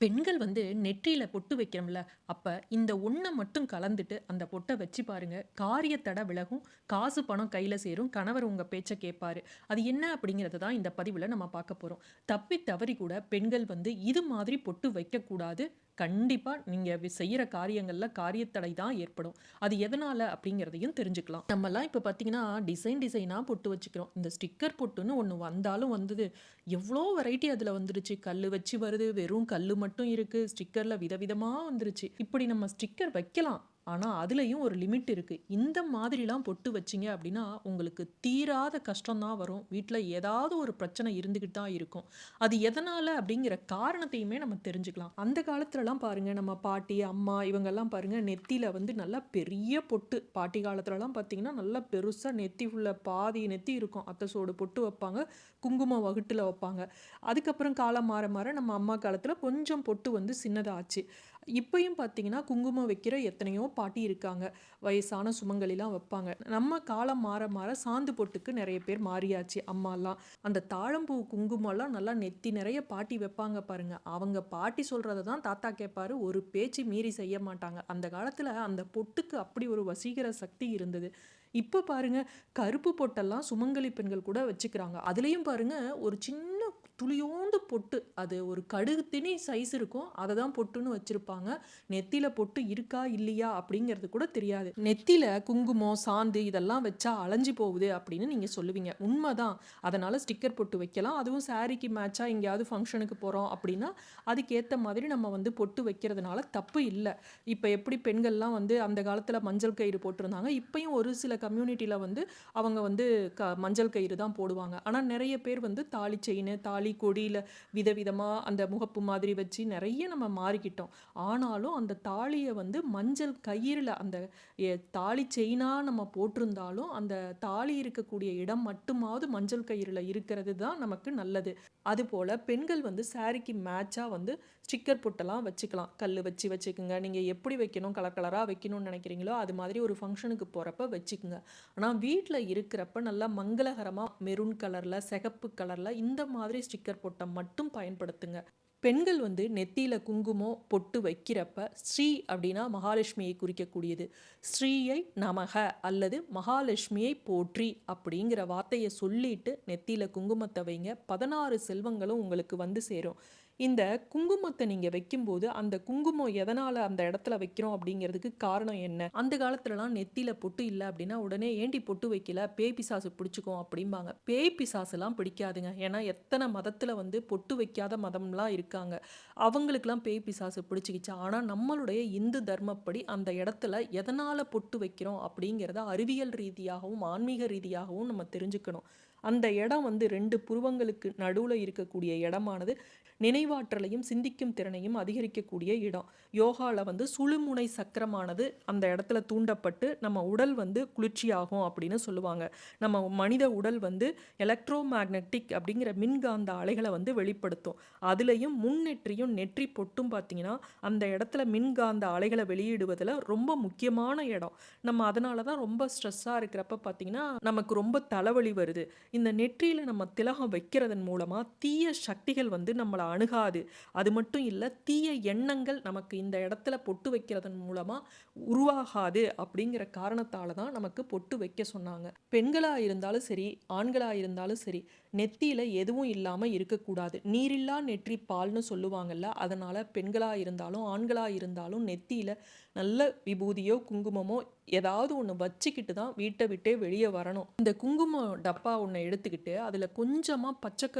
பெண்கள் வந்து நெற்றியில் பொட்டு வைக்கிறோம்ல, அப்போ இந்த ஒன்றை மட்டும் கலந்துட்டு அந்த பொட்டை வச்சு பாருங்க. காரியத்தடை விலகும், காசு பணம் கையில் சேரும், கணவர் உங்கள் பேச்சை கேட்பார் அது என்ன அப்படிங்கிறத தான் இந்த பதிவில் நம்ம பார்க்க போகிறோம் தப்பி தவறி கூட பெண்கள் வந்து இது மாதிரி பொட்டு வைக்கக்கூடாது. கண்டிப்பாக நீங்கள் வி காரியங்களில் காரியத்தடை தான் ஏற்படும். அது எதனால் அப்படிங்கிறதையும் தெரிஞ்சுக்கலாம். நம்மலாம் இப்போ பார்த்தீங்கன்னா, டிசைன் டிசைனாக பொட்டு வச்சுக்கிறோம். இந்த ஸ்டிக்கர் பொட்டுன்னு ஒன்று வந்தாலும் வந்தது. எவ்வளோ வெரைட்டி அதில் வந்துருச்சு. கல் வச்சு வருது, வெறும் கல் மட்டும் இருக்குது ஸ்டிக்கரில் விதவிதமாக வந்துருச்சு. இப்படி நம்ம ஸ்டிக்கர் வைக்கலாம். ஆனால் அதுலேயும் ஒரு லிமிட் இருக்குது இந்த மாதிரிலாம் பொட்டு வச்சீங்க அப்படின்னா, உங்களுக்கு தீராத கஷ்டம் தான் வரும். வீட்டில் ஏதாவது ஒரு பிரச்சனை இருந்துக்கிட்டு தான் இருக்கும். அது எதனால் அப்படிங்கிற காரணத்தையுமே நம்ம தெரிஞ்சுக்கலாம். அந்த காலத்துலலாம் பாருங்கள் நம்ம பாட்டி, அம்மா இவங்கெல்லாம் பாருங்கள் நெத்தியில் வந்து நல்லா பெரிய பொட்டு. பாட்டி காலத்துலலாம் பார்த்தீங்கன்னா, நல்லா பெருசாக நெத்தி உள்ள பாதி நெத்தி இருக்கும். அத்தை சோடு பொட்டு வைப்பாங்க. குங்குமம் வகுட்டில் வைப்பாங்க. அதுக்கப்புறம் காலம் மாற மாற நம்ம அம்மா காலத்தில் கொஞ்சம் பொட்டு வந்து சின்னதாச்சு. இப்பயும் பார்த்தீங்கன்னா, குங்குமம் வைக்கிற எத்தனையோ பாட்டி இருக்காங்க. வயசான சுமங்கலிலாம் வைப்பாங்க. நம்ம காலம் மாற மாற சாந்து பொட்டுக்கு நிறைய பேர் மாறியாச்சு அம்மாலாம். அந்த தாழம்பூ குங்குமம்லாம் நல்லா நெத்தி நிறைய பாட்டி வைப்பாங்க பாருங்க. அவங்க பாட்டி சொல்கிறத தான் தாத்தா கேட்பாரு. ஒரு பேச்சு மீறி செய்ய மாட்டாங்க. அந்த காலத்தில் அந்த பொட்டுக்கு அப்படி ஒரு வசீகர சக்தி இருந்தது. இப்போ பாருங்க, கருப்பு பொட்டெல்லாம் சுமங்கலி பெண்கள் கூட வச்சுக்கிறாங்க. அதுலேயும் பாருங்க, ஒரு சின்ன துளியோண்டு பொட்டு. அது ஒரு கடுகு திணி சைஸ் இருக்கும். அதை தான் பொட்டுன்னு வச்சுருப்பாங்க நெத்தியில் பொட்டு இருக்கா? இல்லையா? அப்படிங்கிறது கூட தெரியாது. நெத்தியில் குங்குமம், சாந்து இதெல்லாம் வச்சா அலைஞ்சு போகுது அப்படின்னு நீங்கள் சொல்லுவீங்க. உண்மதான். அதனால் ஸ்டிக்கர் பொட்டு வைக்கலாம். அதுவும் சாரீக்கு மேட்சாக எங்கேயாவது ஃபங்க்ஷனுக்கு போகிறோம் அப்படின்னா, அதுக்கேற்ற மாதிரி நம்ம வந்து பொட்டு வைக்கிறதுனால தப்பு இல்லை இப்போ எப்படி பெண்கள்லாம் வந்து அந்த காலத்தில் மஞ்சள் கயிறு போட்டிருந்தாங்க. இப்போயும் ஒரு சில கம்யூனிட்டியில் வந்து அவங்க வந்து க மஞ்சள் கயிறு தான் போடுவாங்க. ஆனால் நிறைய பேர் வந்து தாலி செயினு, தாலி கொடியில் விதவிதமாக அந்த முகப்பு மாதிரி வச்சு நிறைய நம்ம மாறிக்கிட்டோம். ஆனாலும் அந்த தாலியை வந்து மஞ்சள் கயிறில் அந்த தாலி செயினாக நம்ம போட்டிருந்தாலும், அந்த தாலி இருக்கக்கூடிய இடம் மட்டுமாவது மஞ்சள் கயிறுல இருக்கிறது தான் நமக்கு நல்லது. அதுபோல் பெண்கள் வந்து சாரிக்கு மேட்சாக வந்து ஸ்டிக்கர் பொட்டெல்லாம் வச்சுக்கலாம். கல் வச்சு வச்சுக்குங்க. நீங்கள் எப்படி வைக்கணும், கலர் கலராக வைக்கணும்னு நினைக்கிறீங்களோ அது மாதிரி ஒரு ஃபங்க்ஷனுக்கு போகிறப்ப வச்சுக்கோங்க ஆனால் வீட்டில் இருக்கிறப்ப நல்லா மங்களகரமாக மெரூன் கலரில் சிகப்பு கலரில் இந்த மாதிரி ஸ்டிக்கர் பொட்ட மட்டும் மட்டும் பயன்படுத்துங்க. பெண்கள் வந்து நெத்தியில குங்குமம், பொட்டு வைக்கிறப்ப ஸ்ரீ அப்படின்னா மகாலட்சுமியை குறிக்கக்கூடியது. ஸ்ரீயை நமக அல்லது மகாலட்சுமியை போற்றி அப்படிங்கிற வார்த்தையை சொல்லிட்டு நெத்தியில குங்குமத்தை வைங்க. 16 செல்வங்களும் உங்களுக்கு வந்து சேரும். இந்த குங்குமத்தை நீங்க வைக்கும்போது, அந்த குங்குமம் எதனால அந்த இடத்துல வைக்கிறோம் அப்படிங்கிறதுக்கு காரணம் என்ன? அந்த காலத்துலலாம் நெத்தியில பொட்டு இல்லை அப்படின்னா, உடனே ஏண்டி பொட்டு வைக்கல? பேய் பிசாசு பிடிச்சிக்கும் அப்படிம்பாங்க. பேய் பிசாசுலாம் பிடிக்காதுங்க. ஏன்னா எத்தனை மதத்துல வந்து பொட்டு வைக்காத மதம்லாம் இருக்காங்க. அவங்களுக்குலாம் பேய் பிசாசு பிடிச்சிக்கிச்சு ஆனால் நம்மளுடைய இந்து தர்மப்படி அந்த இடத்துல எதனால பொட்டு வைக்கிறோம் அப்படிங்கிறத அறிவியல் ரீதியாகவும், ஆன்மீக ரீதியாகவும் நம்ம தெரிஞ்சுக்கணும். அந்த இடம் வந்து ரெண்டு புருவங்களுக்கு நடுவில் இருக்கக்கூடிய இடமானது நினைவாற்றலையும், சிந்திக்கும் திறனையும் அதிகரிக்கக்கூடிய இடம். யோகாவில் வந்து சுழுமுனை சக்கரமானது அந்த இடத்துல தூண்டப்பட்டு, நம்ம உடல் வந்து குளிர்ச்சியாகும் அப்படின்னு சொல்லுவாங்க. நம்ம மனித உடல் வந்து எலக்ட்ரோ மேக்னட்டிக் அப்படிங்கிற மின்காந்த அலைகளை வந்து வெளிப்படுத்தும். அதுலேயும் முன்னெற்றியும், நெற்றி பொட்டும் பார்த்தீங்கன்னா, அந்த இடத்துல மின்காந்த அலைகளை வெளியிடுவதில் ரொம்ப முக்கியமான இடம். நம்ம அதனால தான் ரொம்ப ஸ்ட்ரெஸ்ஸாக இருக்கிறப்ப பார்த்தீங்கன்னா, நமக்கு ரொம்ப தலைவலி வருது. இந்த நெற்றியில் நம்ம திலகம் வைக்கிறதன் மூலமாக தீய சக்திகள் வந்து நம்மளை அணுகாது. அது மட்டும் இல்லை தீய எண்ணங்கள் நமக்கு இந்த இடத்துல பொட்டு வைக்கிறதன் மூலமாக உருவாகாது அப்படிங்கிற காரணத்தால் தான் நமக்கு பொட்டு வைக்க சொன்னாங்க. பெண்களாக இருந்தாலும் சரி, ஆண்களாக இருந்தாலும் சரி, நெத்தியில் எதுவும் இல்லாமல் இருக்கக்கூடாது. நீரில்லா நெற்றி பால்ன்னு சொல்லுவாங்கல்ல. அதனால் பெண்களாக இருந்தாலும், ஆண்களாக இருந்தாலும் நெத்தியில் நல்ல விபூதியோ, குங்குமமோ ஏதாவது ஒன்று வச்சுக்கிட்டு தான் வீட்டை விட்டே வெளியே வரணும். இந்த குங்குமம் டப்பா ஒன்று ஒண்ண எடுத்துக்கிட்டு, அதுல கொஞ்சமா பச்சை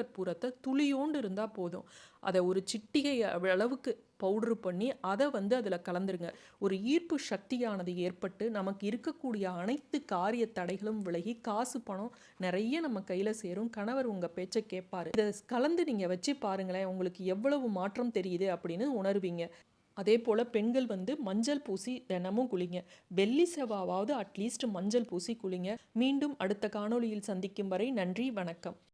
துளியோண்டு இருந்தால் போதும். அதை ஒரு சிட்டிகை அளவுக்கு பவுடர் பண்ணி, அதை வந்து அதில் கலந்துருங்க. ஒரு ஈர்ப்பு சக்தியானது ஏற்பட்டு, நமக்கு இருக்கக்கூடிய அனைத்து காரிய தடைகளும் விலகி, காசு, பணம் நிறைய நம்ம கையில் சேரும். கணவர் உங்கள் பேச்சை கேட்பாரு. இதை கலந்து நீங்க வச்சு பாருங்களேன். உங்களுக்கு எவ்வளவு மாற்றம் தெரியுது அப்படின்னு உணர்வீங்க. அதே போல் பெண்கள் வந்து மஞ்சள் பூசி தினமும் குளிங்க. வெள்ளி, செவ்வாவாவது அட்லீஸ்ட் மஞ்சள் பூசி குளிங்க. மீண்டும் அடுத்த காணொளியில் சந்திக்கும் வரை நன்றி, வணக்கம்.